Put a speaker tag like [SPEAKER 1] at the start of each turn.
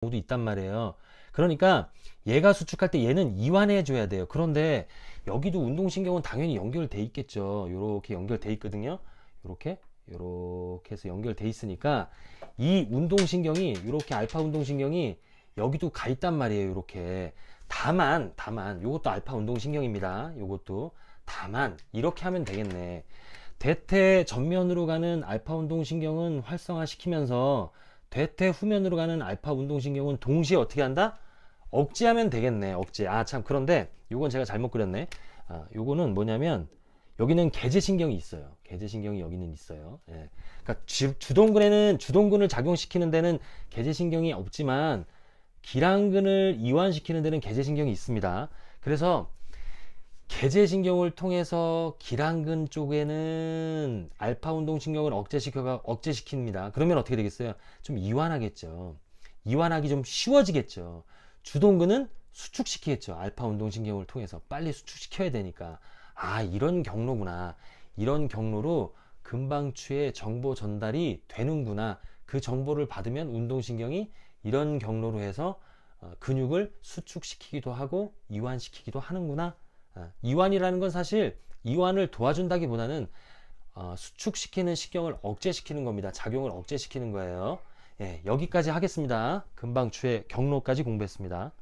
[SPEAKER 1] 경우도 있단 말이에요. 그러니까 얘가 수축할 때 얘는 이완해 줘야 돼요. 그런데 여기도 운동신경은 당연히 연결돼 있겠죠. 요렇게 연결돼 있거든요. 요렇게 해서 연결돼 있으니까 이 운동신경이 요렇게 알파 운동신경이 여기도 가 있단 말이에요. 요렇게 다만 다만 요것도 알파 운동신경입니다. 요것도 다만 이렇게 하면 되겠네. 대퇴 전면으로 가는 알파 운동신경은 활성화시키면서 대퇴 후면으로 가는 알파 운동신경은 동시에 어떻게 한다? 억제하면 되겠네. 억제. 아, 참. 그런데 요건 제가 잘못 그렸네. 아, 요거는 뭐냐면 여기는 계제신경이 있어요. 계제신경이 여기는 있어요. 예. 그러니까 주, 주동근에는 주동근을 작용시키는 데는 계제신경이 없지만 기랑근을 이완시키는 데는 계제신경이 있습니다. 그래서 계제신경을 통해서 기랑근 쪽에는 알파 운동신경을 억제시켜가 억제시킵니다. 그러면 어떻게 되겠어요? 좀 이완하겠죠. 이완하기 좀 쉬워지겠죠. 주동근은 수축시키겠죠. 알파 운동신경을 통해서 빨리 수축시켜야 되니까. 아, 이런 경로구나. 이런 경로로 금방추의 정보 전달이 되는구나. 그 정보를 받으면 운동신경이 이런 경로로 해서 어, 근육을 수축시키기도 하고 이완시키기도 하는구나. 아, 이완이라는 건 사실 이완을 도와준다기보다는 어, 수축시키는 신경을 억제시키는 겁니다. 작용을 억제시키는 거예요. 예, 여기까지 하겠습니다. 금방추의 경로까지 공부했습니다.